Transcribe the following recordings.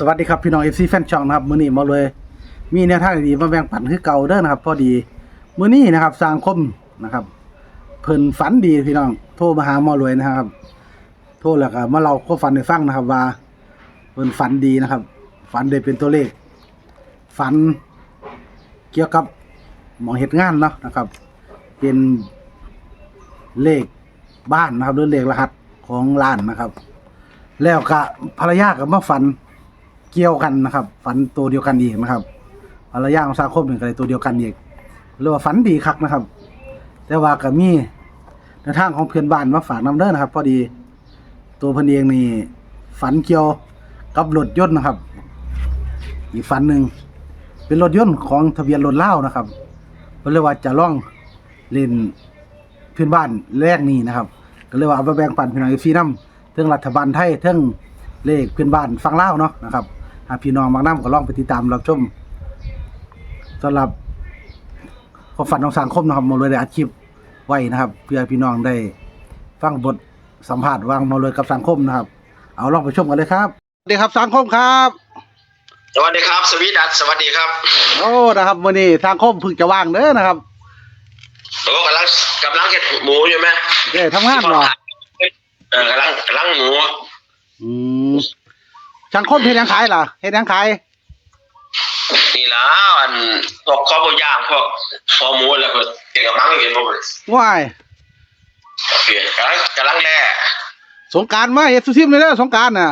สวัสดีครับพี่น้องเอฟซีแฟนช่องนะครับมื้อนี้มาเลย มีแนวทางดีๆมาแบ่งปันคือเก่าเด้อนะครับ พอดีมื้อนี้นะครับสร้างคมนะครับ เพิ่นฝันดีพี่น้องโทรมาหาหมอรวยนะครับ โทรแล้วก็มาเล่าควาฝันให้ฟังนะครับ ว่าเพิ่นฝันดีนะครับ ฝันได้เป็นตัวเลข ฝันเกี่ยวกับหมองเฮ็ดงานเนาะนะครับ เป็นเลขบ้านนะครับหรือเลขรหัสของร้านนะครับ แล้วก็ภรรยากับมาฝัน กี่ยวกันนะครับ ฝันตัวเดียวกันอีกนะครับภรรยาของสาคมเป็นอะไรตัวเดียวกันอีกเรียกว่าฝันดีคักนะครับ แต่ว่าก็มีในทางของเพื่อนบ้านมาฝากน้ำเด้อนะครับ พอดีตัวเพิ่นเองนี่ฝันเกี่ยวกับรถยนต์นะครับ อีกฝันหนึ่งเป็นรถยนต์ของทะเบียนรถเล่านะครับเพิ่นเรียกว่าจะล่องเล่นเพื่อนบ้านแรกนี้นะครับ ก็เลยกว่าเอาไปแบ่งปันพี่น้องฟีน้ำเทิงรัฐบาลไทยเทิงเลขเพื่อนบ้านฟังเล่าเนาะนะครับ หากพี่น้องบางน้ำก็ลองไปติดตามรับชมสำหรับความฝันของสังคมนะครับมาเลยได้อัดคลิปไว้นะครับ เพื่อพี่น้องได้ฟังบทสัมภาษณ์วางมาเลยกับสังคมนะครับ เอาลองไปชมกันเลยครับสวัสดีครับสังคมครับ สวัสดีครับ สวีดัสสวัสดีครับ โอ้นะครับวันนี้สังคมเพิ่งจะว่างเด้อนะครับโอ้กำลังกำลังเก็บหมูอยู่ไหมเด้ทำงานเหรอเออกำลังกำลังหมูอืม สังคมเฮ็ดหยังขายล่ะเฮ็ดหยังขายนี่ละอันพวกข้าวย่างพวกคอหมูแล้วก็เกี่ยวกับมังอยู่เห็นบ่เว้ายปลี่ยนกำลังกำลังแล่สงกรารมาเฮ็ดสุซิมเลยเด้อสงกรารน่ะ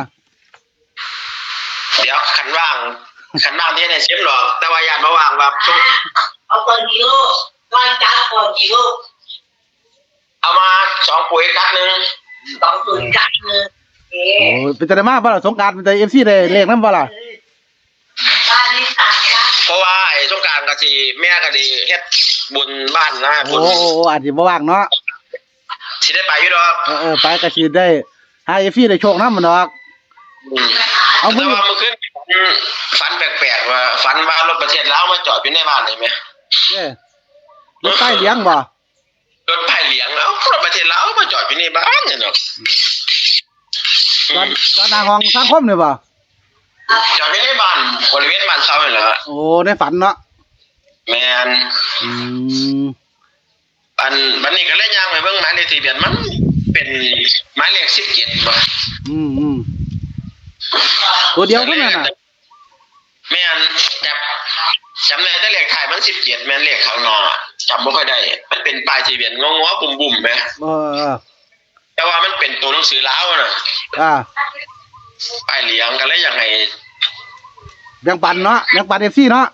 เดี๋ยวขันว่างขันว่างที่ไหนเชฟหรอก แต่ว่ายานมาว่างว่าช่วงเอาก่อนกี่ลูกก้อนจับก่อนกี่ลูกเอามาสองปุ๋ยกัดหนึ่งสองศูนย์จับหนึ่ง เอ๊โอ้ยเป็นจะได้มาบ่ล่ะสงกรารเป็นจะเอฟซีได้เลขนำบ่ล่ะบ้านนี้ต่างกันเพราะว่าไอ้สงกรารก็สิแม่ก็ดีเฮ็ดบุญบ้านนะบุโอ้ญโอ้โอ้อาจสิบ่ว่างเนาะสิได้ไปอยู่ดอกเออเออไปก็สิได้หาเอฟซีได้โชคนำมันดอก อืมเอาแต่มื้อว่าเมื่อคืนฝันแปลกๆว่าฝันว่ารถประเทศลาวมาจอดอยู่ในบ้านเห็นไหมเอ้รถใต้เลี้ยงบ่รถไผ่เหลียงแล้วรถประเทศลาวมาจอดอยู่ในบ้านเนี่ยเนาะ ตอนตอนหน้าห้องสังคมนี่บ่จอดอยู่ในบ้านบริเวณบ้านเขาเนี่ยแหละโอ้ในฝันเนาะแมนอืมอันวันนี้ก็เลยย่างไปเบิ่งหมายเลขทะเบียนมันเป็นหมายเลขสิบเจ็ดบ่อืมอืมตัวเดียวเท่านั้นน่ะแม่นจับจำได้แต่เลขถ่ายมันสิบเจ็ดแม่นเลขข้างนอกอะจำไม่ค่อยได้ มันเป็นป้ายทะเบียนงอๆบุ่มๆไหมเออเออ แต่ว่ามันเป็นตัวหนังสือลาวน่ะอ่าป้ายเหลียงกันเลยยังไงแบ่งปันเนาะแบ่งปันเอฟซีเนาะ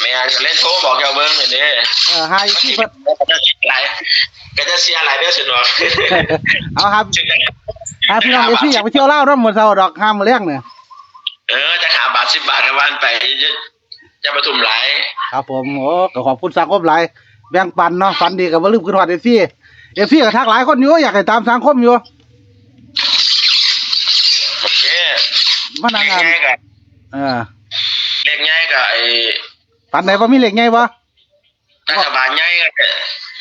แม่ก็เล่นโทรบอกเจ้าเบิ้งเลยเด้เออหาเอฟซีเพิ่นก็จะเสียหลายก็จะเสียหลายเด้อสิเนาะเอาครับหาพี่น้องเอฟซีอยากไปเที่ยวลาวนำมื้อเช้าดอกห้ามมื้อแรงเนี่ยเออจะขาบาทสิบบาทกับวันไปจะจะประทุมหลายครับผมโอ้ก็ขอบคุณสังคมหลายแบ่งปันเนาะฝันดีก็บ่ลืมขึ้นฮอดเอฟซี เอฟซีก็ทักหลายคนอยู่อยากให้ตามสังคมอยู่โอเคมานั่งเลขงานง่ายกับเออเลขง่ายกับไอ้ฝันไหนบ่มีเลขไงบ่รัฐบาลง่ายกับ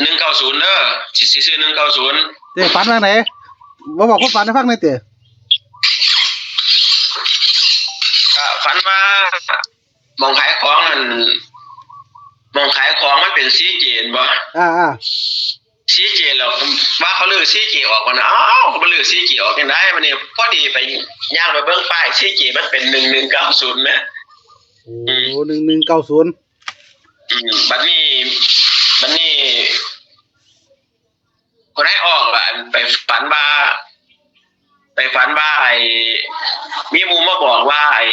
หนึ่งเก้าศูนย์เด้อสิสิซื้อหนึ่งเก้าศูนย์เด้ฝันว่าไหนบ่บอกคนฝันให้ฟังหน่อยเด้ก็ฝันว่ามองขายของมันมองขายของมันเป็นซีเจนบ่อ่าอ่า ซีเจแล้วว่าเขาเลือกซีเจออกก่อนนะอ้าวเขาเลือกซีเจออกยังได้มันนี่พอดีไปย่างไปเบิ้งป้ายซีเจมันเป็นหนึ่งหนึ่งเก้าศูนย์นะโอ้1190อืมบัดนี้บัดนี้คนให้ออกอะไปฝันว่าไปฝันว่าไอ้มีหมูมาบอกว่าไอ้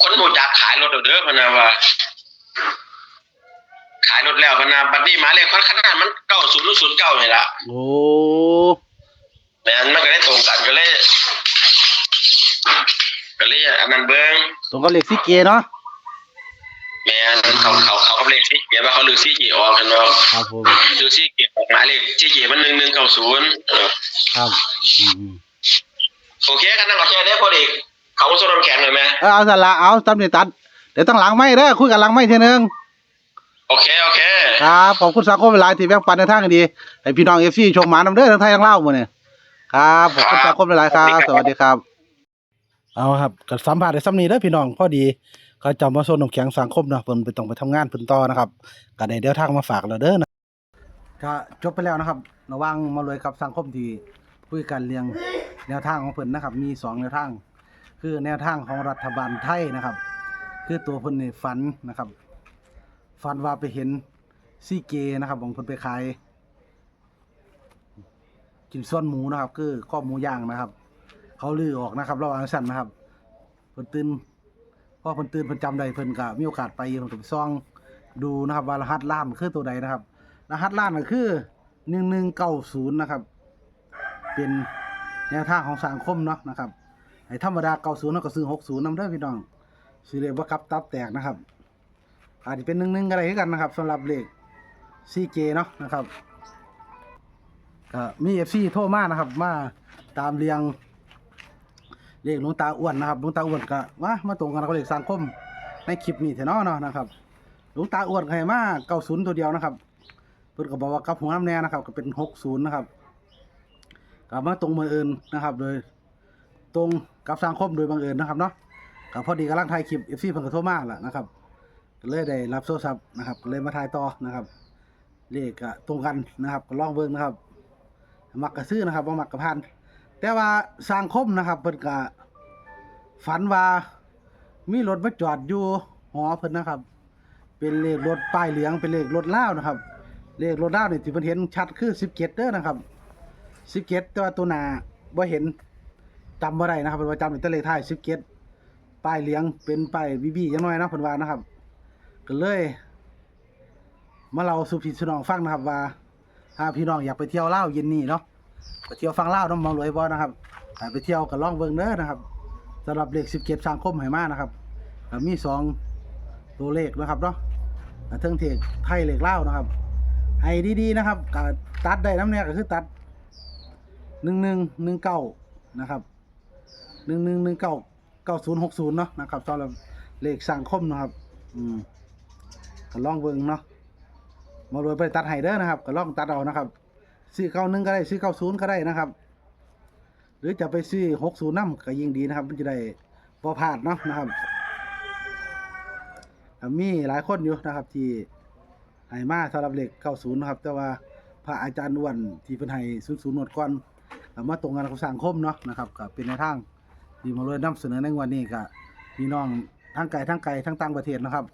คนหูจักขายรถเอาเด้อพะนะว่าขายรถแล้วพะนะบัดนี้หมายเลขค่อนข้างมันเก้าศูนย์ศูนย์เก้านี่ละโอ้แม่นมันก็เลยตรงกันก็เลยก็เลยอันนั้นเบิ้งตรงกับเลขสิเกเนาะแม่นเขาเขาเขาก็เลขที่เขียนว่าเขาลือซี่กี่ออกกันเนาะครับผมลือซี่กี่ออกหมายเลขซี่กี่มันหนึ่งหนึ่งเก้าศูนย์เออครับอืมโอเคกันนั่งกับแค่นี้พอดีเขาส่งน้ำแข็งเลยไหมเออเอาสั่นละเอาตามนี่ตัดเดี๋ยวต้องหลังไม้เด้อคุยกันหลังไม้เทีนึง โอเค โอเค ครับขอบคุณสังคมหลายที่แบ่งปันในทางที่ดีให้พี่น้องเอฟซีชมหมานำเด้อทั้งไทยทั้งลาวหมื้อนี้ครับขอบคุณสังคมหลายๆครับ สวัสดีครับ เอาครับก็สัมภาษณ์ได้ซ้ำนี้เด้อพี่น้องพอดีเขาจะมาโซนน้ำแข็งสังคมนะเพิ่นไปต้องไปทำงานเพิ่นต่อนะครับก็ได้เดี๋ยวทางมาฝากแล้วเด้อนะก็จบไปแล้วนะครับ ระหว่างมารวยกับสังคมที่คุยกันเรื่องแนวทางของเพิ่นนะครับ มีสองแนวทาง คือแนวทางของรัฐบาลไทยนะครับ คือตัวเพิ่นนี่ฝันนะครับ ฝันว่าไปเห็นซี่เกนะครับของเพิ่นไปขายกินส่วนหมูนะครับ คือข้อหมูย่างนะครับ เขาลือออกนะครับระหว่างสั้นนะครับเพิ่นตื่นพอเพิ่นตื่นเพิ่นจำได้เพิ่นก็มีโอกาสไปเพิ่นก็ไปซ่องดูนะครับว่ารหัสล้านคือตัวใดนะครับ รหัสล้านก็คือหนึ่งหนึ่งเก้าศูนย์นะครับ เป็นแนวทางของสังคมเนาะนะครับไอ้ธรรมดาเก้าศูนย์เราก็ซื้อหกศูนย์นำเด้พี่น้องซื้อเลยว่ากับตับแตกนะครับ อาจจะเป็นหนึ่งหนึ่งอะไรกันนะครับสำหรับเลขซีเจเนาะนะครับก็มีเอฟซีโทรมานะครับ มาตามเรียงเลขหลวงตาอ้วนนะครับหลวงตาอ้วนก็มามาตรงกันกับเลขสังคมในคลิปนี้แท้เนาะเนาะนะครับหลวงตาอ้วนให้มาเก้าศูนย์ตัวเดียวนะครับเพิ่นก็บอกว่ากับหัวน้ำแน่นะครับ ก็เป็นหกศูนย์นะครับกลับมาตรงบังเอิญนะครับ โดยตรงกับสังคมโดยบังเอิญนะครับเนาะก็พอดีกำลังถ่ายคลิปเอฟซีเพิ่นก็โทรมาแหละนะครับ ก็เลยได้รับโทรศัพท์นะครับก็เลยมาถ่ายต่อนะครับเลขก็ตรงกันนะครับ ก็ลองเบิ่งนะครับ มักกระซื้อนะครับบ่มักกระพันแต่ว่าสังคมนะครับเพิ่นก็ฝันว่ามีรถมาจอดอยู่หอเพิ่นนะครับ เป็นเลขรถป้ายเหลืองเป็นเลขรถลานะครับ เลขรถลาวนี่ยที่เพิ่นเห็นชัดคือ17เด้อนะครับ17แต่ว่าตัวหน้าบ่เห็นจำบ่ได้นะครับเพิ่นว่าจำได้แต่เลขท้าย17ป้ายเหลืองเป็นป้ายบีบีจังน้อยนะเพิ่นว่านะครับ ก็เลย มาเล่าสู่พี่สู่น้องฟังนะครับว่าถ้าพี่น้องอยากไปเที่ยวเลาวเย็นนี้เนาะไปเที่ยวฟังเลาวน้ำมองรวยบ่นะครับถ้าไปเที่ยวก็ล่องเบิ่งเด้อนะครับสำหรับเลขสิบเก็บสังคมให้มานะครับก็มีสองตัวเลขนะครับเนาะเทิงเทกไทยเลขลาวนะครับให้ดีๆนะครับก็ตัดได้น้ำเนี่ยก็คือตัดหนึ่งหนึ่งหนึ่งเก้านะครับหนึ่งหนึ่งหนึ่งเก้าเก้าศูนย์หกศูนย์เนาะนะครับสำหรับเลขสังคมนะครับ อืม ก็ลองเบิ่งเนาะมารวยไปตัดให้เด้อนะครับ ก็ลองตัดเอานะครับซื้อเก้าหนึ่งก็ได้ซื้อเก้าศูนย์ก็ได้นะครับ หรือจะไปซื้อหกศูนย์น้ำก็ยิ่งดีนะครับ มันจะได้พอพลาดเนาะนะครับมีหลายคนอยู่นะครับ ที่ให้มาสำหรับเหลขเก้าศูนย์นะครับ แต่ว่าพระอาจารย์อ้วนที่เป็นให้ศูนย์ศูนย์หนวดก่อนมาตรงกันกับสังคมเนาะนะครับก็เป็นในทางที่มาเลยนำเสนอในวันนี้ก็พี่น้องทั้งไกลทั้งไกลทั้งต่างประเทศนะครับ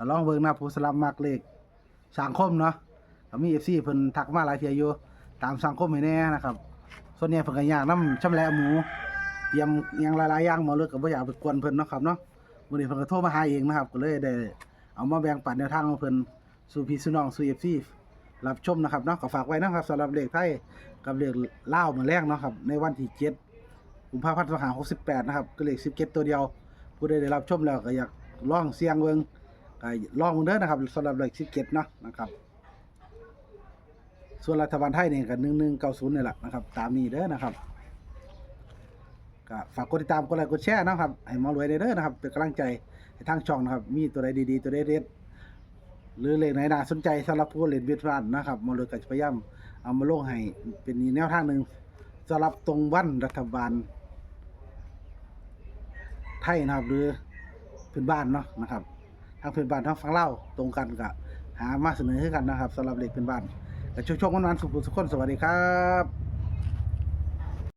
ก็ลองเบิ่งนะผู้สลับมักเลขสังคมเนาะก็มีเอฟซีเพิ่นทักมาหลายเที่ยอยู่ตามสังคมให้แน่นะครับ ส่วนใหญ่เพิ่นก็อยากนำชำแหละหมูเตรียมหยังหลายๆอย่างมาเลยก็บ่อยากไปกวนเพิ่นเนาะครับเนาะมื้อนี้เพิ่นก็โทรมาหาเองนะครับ ก็เลยได้เอามาแบ่งปันแนวทางของเพิ่นสู่พี่สู่น้องสู่ FC รับชมนะครับเนาะก็ฝากไว้นะครับสำหรับเลขไทยกับเลขลาวมื้อแรกเนาะครับในวันที่7กุมภาพันธ์2568นะครับก็เลข17ตัวเดียวผู้ใดได้รับชมแล้วก็อยากลองเสี่ยงเบิ่ง ก็ลองเบิ่งเด้อนะครับสำหรับเลข17เนาะนะครับ ส่วนรัฐบาลไทยเนี่ยก็หนึ่งหนึ่งเก้าศูนย์นี่แหละนะครับ ตามนี้เด้อนะครับก็ฝากกดติดตามกดไลค์กดแชร์นะครับ ให้หมารวยได้เด้อนะครับ เป็นกำลังใจให้ทางช่องนะครับ มีตัวใดดีๆ ตัวใดเด็ดหรือเลขไหนน่าสนใจสำหรับผู้เล่นเวทพลานนะครับหมารวยก็จะพยายามเอามาลงให้เป็นแนวทางหนึ่งสำหรับตรงวันรัฐบาล ไทยนะครับหรือพื่อนบ้านเนาะนะครับ ทางเพื่อนบ้านทางฝั่งเล่าตรงกันกับหามาเสนอให้กันนะครับสำหรับเลขเพื่อนบ้านแต่ช่วงๆวันๆสุขสุขคนสวัสดีครับ